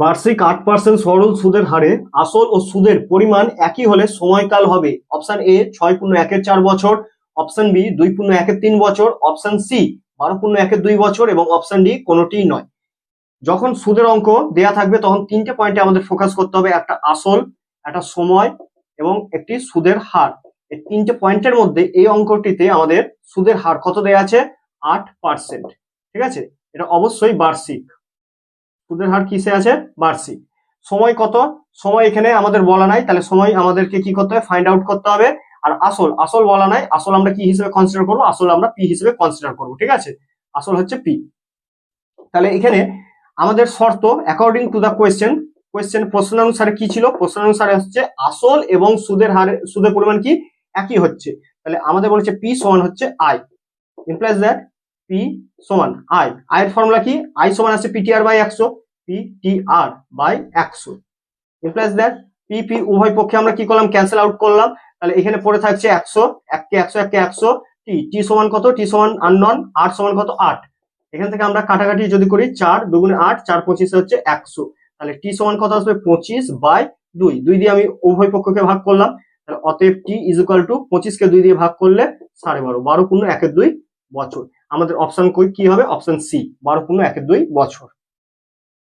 বার্ষিক আট পার্সেন্ট সরল সুদের হারে আসল ও সুদের পরিমাণ একই হলে সময়কাল হবে। অপশন এ ছয় পূর্ণ একের চার বছর। অপশন বি দুই পূর্ণ একের তিন বছর। অপশন সি বারো পূর্ণ একের দুই বছর এবং অপশন ডি কোনোটিই নয়। যখন সুদের অঙ্ক দেয়া থাকবে, তখন তিনটে পয়েন্টে আমাদের ফোকাস করতে হবে, একটা আসল, একটা সময় এবং একটি সুদের হার। এই তিনটে পয়েন্টের মধ্যে এই অঙ্কটিতে আমাদের সুদের হার কত দেয়া আছে? আট পার্সেন্ট ঠিক আছে? এটা অবশ্যই বার্ষিক। সুদের হার কিসে আছে? বার্ষিক। সময় কত? সময় এখানে আমাদের বলা নাই, তাহলে সময় আমাদেরকে কি করতে হবে? ফাইন্ড আউট করতে হবে। আর আসল আসল বলা নাই, আসল আমরা কি হিসেবে কনসিডার করব? আসল আমরা পি হিসেবে কনসিডার করব, ঠিক আছে? আসল হচ্ছে পি তাহলে এখানে আমাদের শর্ত according to the question question প্রশ্ন অনুসারে কি ছিল? প্রশ্ন অনুসারে হচ্ছে আসল এবং সুদের হার, সুদের পরিমাণ কি? একই হচ্ছে। তাহলে আমাদের বলেছে পি সমান হচ্ছে আই ইমপ্লাইজ দ্যাট পি সমান আই আয়ের ফর্মুলা কি? আই সমান আছে পিটিআর বাই একশো। পিটিআর বাই একশো। ইমপ্লাইজ দ্যাট পি পি উভয় পক্ষে আমরা কি করলাম? ক্যান্সেল আউট করলাম। তাহলে এখানে পড়ে থাকছে একশো এককে একশো এককে একশো টি টি সমান কত? টি সমান আননন আট সমান কত? আট। এখান থেকে আমরা কাটাকাটি যদি করি, চার দুগুণে আট, চার পঁচিশে হচ্ছে একশো। তাহলে টি সমান কত আসবে? পঁচিশ বাই দুই। দুই দিয়ে আমি উভয় পক্ষকে ভাগ করলাম। তাহলে অতএব টি ইজ ইকুয়াল টু পঁচিশকে দুই দিয়ে ভাগ করলে সাড়ে বারো। বারো পূর্ণ একের দুই বছর। আমাদের অপশন কি হবে? অপশন সি বারো পূর্ণ একের দুই বছর।